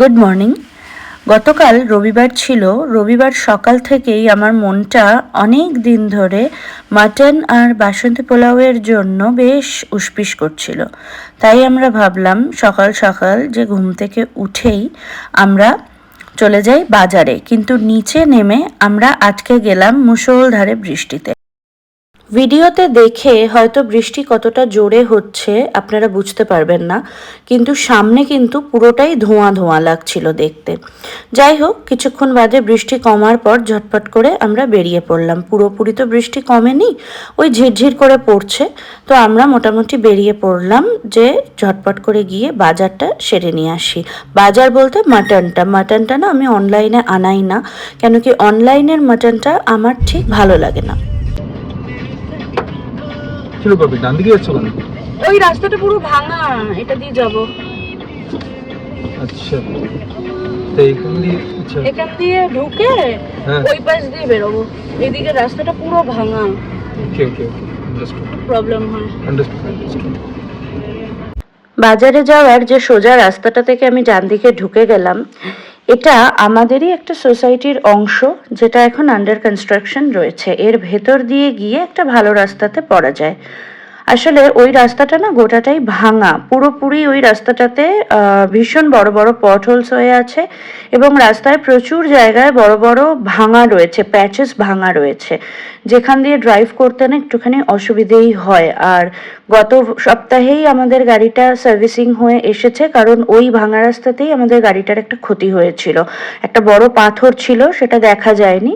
Good morning গতকাল রবিবার ছিল। রবিবার সকাল থেকেই আমার মনটা অনেক দিন ধরে মাটন আর বাসন্তী পোলাওয়ের জন্য বেশ উসপিস করছিল। তাই আমরা ভাবলাম, সকাল সকাল যে ঘুম থেকে উঠেই আমরা চলে যাই বাজারে। কিন্তু নিচে নেমে আমরা আটকে গেলাম মুষলধারে বৃষ্টিতে। ভিডিওতে দেখে হয়তো বৃষ্টি কতটা জোরে হচ্ছে, আপনারা বুঝতে পারবেন না। কিন্তু সামনে কিন্তু পুরোটাই ধোঁয়া ধোঁয়া লাগছিল দেখতে। যাই হোক, কিছুক্ষণ বাদে বৃষ্টি কমার পর ঝটপট করে আমরা বেরিয়ে পড়লাম। পুরোপুরি তো বৃষ্টি কমেনি, ওই ঝিরঝির করে পড়ছে। তো আমরা মোটামুটি বেরিয়ে পড়লাম যে ঝটপট করে গিয়ে বাজারটা সেরে নিয়ে আসি। বাজার বলতে মাটনটা। মাটনটা না আমি অনলাইনে আনাই না, কেন কি অনলাইনের মাটনটা আমার ঠিক ভালো লাগে না। শুরু করবি ডান দিকে যাচ্ছ কেন? ওই রাস্তাটা পুরো ভাঙা এটা দিয়ে যাব। আচ্ছা। তো এখান দিয়ে আচ্ছা। এখান দিয়ে ঢুকে হ্যাঁ। ওই পাশ দিয়ে বেরোবো। এদিকে রাস্তাটা পুরো ভাঙা। Okay okay okay. প্রবলেম হয়। আন্ডারস্টুড আন্ডারস্টুড বাজারে যাওয়ার যে সোজা রাস্তাটা থেকে আমি ডান দিকে ঢুকে গেলাম এটা আমাদেরই একটা সোসাইটির অংশ যেটা এখন আন্ডার কনস্ট্রাকশন রয়েছে। এর ভেতর দিয়ে গিয়ে একটা ভালো রাস্তাতে পড়া যায়। আসলে ওই রাস্তাটা না গোটাটাই ভাঙা। পুরোপুরি ওই রাস্তাটাতে ভীষণ বড় বড় পট হোলস হয়ে আছে এবং রাস্তায় প্রচুর জায়গায় বড় বড় ভাঙা রয়েছে প্যাচেস ভাঙা রয়েছে। যেখান দিয়ে ড্রাইভ করতে না একটুখানি অসুবিধেই হয়। আর গত সপ্তাহেই আমাদের গাড়িটা সার্ভিসিং হয়ে এসেছে কারণ ওই ভাঙা রাস্তাতেই আমাদের গাড়িটার একটা ক্ষতি হয়েছিল। একটা বড় পাথর ছিল, সেটা দেখা যায়নি।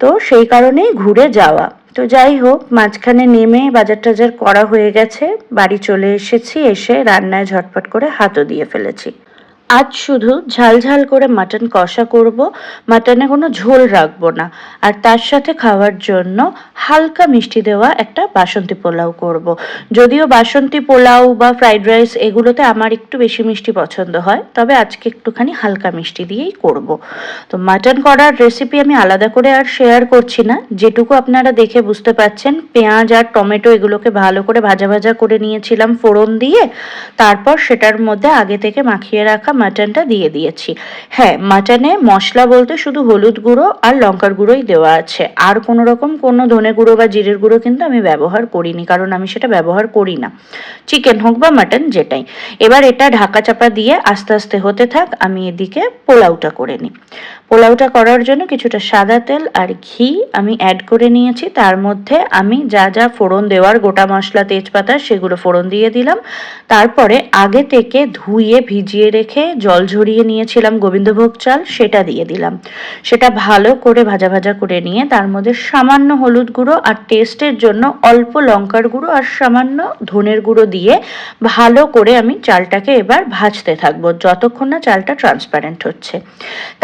তো সেই কারণেই ঘুরে যাওয়া। তো যাই হোক, মাঝখানে নেমে বাজার টাজার করা হয়ে গেছে। বাড়ি চলে এসেছি, এসে রান্নায় ঝটপট করে হাতও দিয়ে ফেলেছি। আজ শুধু ঝাল ঝাল করে মাটন কষা করব, মাটনে কোনো ঝোল রাখব না। আর তার সাথে খাওয়ার জন্য হালকা মিষ্টি দেওয়া একটা বাসন্তী পোলাও করব। যদিও বাসন্তী পোলাও বা ফ্রাইড রাইস এগুলোতে আমার একটু বেশি মিষ্টি পছন্দ হয়, তবে আজকে একটুখানি হালকা মিষ্টি দিয়েই করব। তো মাটন করার রেসিপি আমি আলাদা করে আর শেয়ার করছি না যেটুকু আপনারা দেখে বুঝতে পাচ্ছেন, পেঁয়াজ আর টমেটো এগুলোকে ভালো করে ভাজা ভাজা করে নিয়েছিলাম ফোড়ন দিয়ে তারপর সেটার মধ্যে আগে থেকে মাখিয়ে রাখা মাটনটা দিয়ে দিয়েছি হ্যাঁ মাটনে মশলা বলতে শুধু হলুদ গুঁড়ো আর লঙ্কার গুঁড়োই দেওয়া আছে আর কোনো রকম কোনো ধনে গুঁড়ো বা জিরের গুঁড়ো কিন্তু আমি ব্যবহার করিনি, কারণ আমি সেটা ব্যবহার করি না। চিকেন হোক বা মাটন যেটাই। এবার এটা ঢাকা চাপা দিয়ে আস্তে আস্তে হতে থাক, আমি এদিকে পোলাওটা করে নিই। পোলাওটা করার জন্য কিছুটা সাদা তেল আর ঘি আমি অ্যাড করে নিয়েছি। তার মধ্যে আমি যা যা ফোড়ন দেওয়ার গোটা মশলা, তেজপাতা সেগুলো ফোড়ন দিয়ে দিলাম। তারপরে আগে থেকে ধুয়ে ভিজিয়ে রেখে জল ঝরিয়ে নিয়েছিলাম গোবিন্দভোগ চাল, সেটা দিয়ে দিলাম। সেটা ভালো করে ভাজা ভাজা করে নিয়ে তার মধ্যে সামান্য হলুদ গুঁড়ো আর টেস্টের জন্য অল্প লঙ্কার গুঁড়ো আর সামান্য ধনের গুঁড়ো দিয়ে ভালো করে আমি চালটাকে এবার ভাজতে থাকব, যতক্ষণ না চালটা ট্রান্সপারেন্ট হচ্ছে।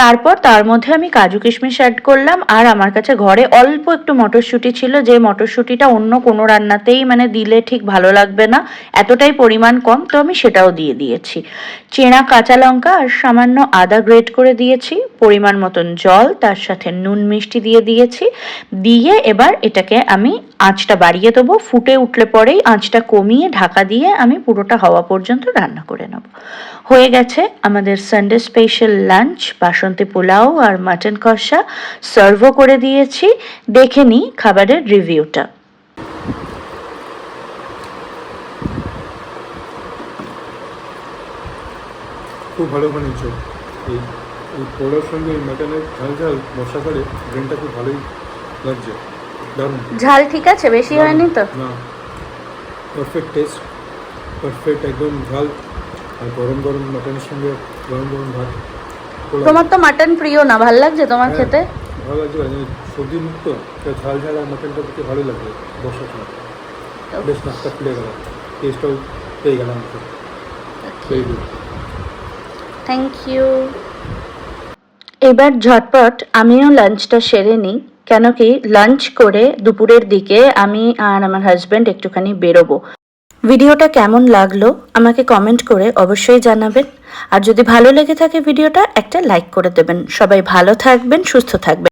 তারপর তার মধ্যে আমি কাজু কিশমিশ অ্যাড করলাম, আর আমার কাছে ঘরে অল্প একটু মটরশুঁটি ছিল। যে মটরশুঁটিটা অন্য কোনো রান্নাতেই মানে দিলে ঠিক ভালো লাগবে না, এতটাই পরিমাণ কম, তো আমি সেটাও দিয়ে দিয়েছি। চেনা কাঁচা লঙ্কা আর সামান্য আদা গ্রেট করে দিয়েছি, পরিমাণ মতন জল, তার সাথে নুন মিষ্টি দিয়ে দিয়েছি। দিয়ে এবার এটাকে আমি আঁচটা বাড়িয়ে দেবো, ফুটে উঠলে পরেই আঁচটা কমিয়ে ঢাকা দিয়ে আমি পুরোটা হওয়া পর্যন্ত রান্না করে নেব। হয়ে গেছে আমাদের Sunday special lunch Basanti pulao আর মাটন কষা। সার্ভও করে দিয়েছি, দেখে নিই খাবারের রিভিউটা খুব ভালো বানিয়েছো। এই এই পোড়ার সঙ্গে এই মাটনের ঝাল ঝাল মশলা করে ব্রেনটা খুব ভালোই লাগছে। ঝাল ঠিক আছে? বেশি হয়নি তো? না পারফেক্ট টেস্ট পারফেক্ট একদম ঝাল। আর গরম গরম মাটনের সঙ্গে গরম গরম ভাত তোমার তো মাটন প্রিয় না? ভালো লাগছে তোমার হ্যাঁ, খেতে? ভালো লাগছে মানে সর্দি মুক্ত তো ঝাল ঝাল আর মাটনটা দিতে ভালো লাগবে বর্ষার সময়। বেশ নাস্তা খুলে গেল। টেস্টটাও পেয়ে গেলাম থ্যাংক ইউ এবার ঝটপট আমিও লাঞ্চটা সেরে নিই। কেন কি লাঞ্চ করে দুপুরের দিকে আমি আর আমার হাজব্যান্ড একটুখানি বেরোবো। ভিডিওটা কেমন লাগল আমাকে কমেন্ট করে অবশ্যই জানাবেন। আর যদি ভালো লেগে থাকে ভিডিওটা, একটা লাইক করে দেবেন। সবাই ভালো থাকবেন, সুস্থ থাকবেন।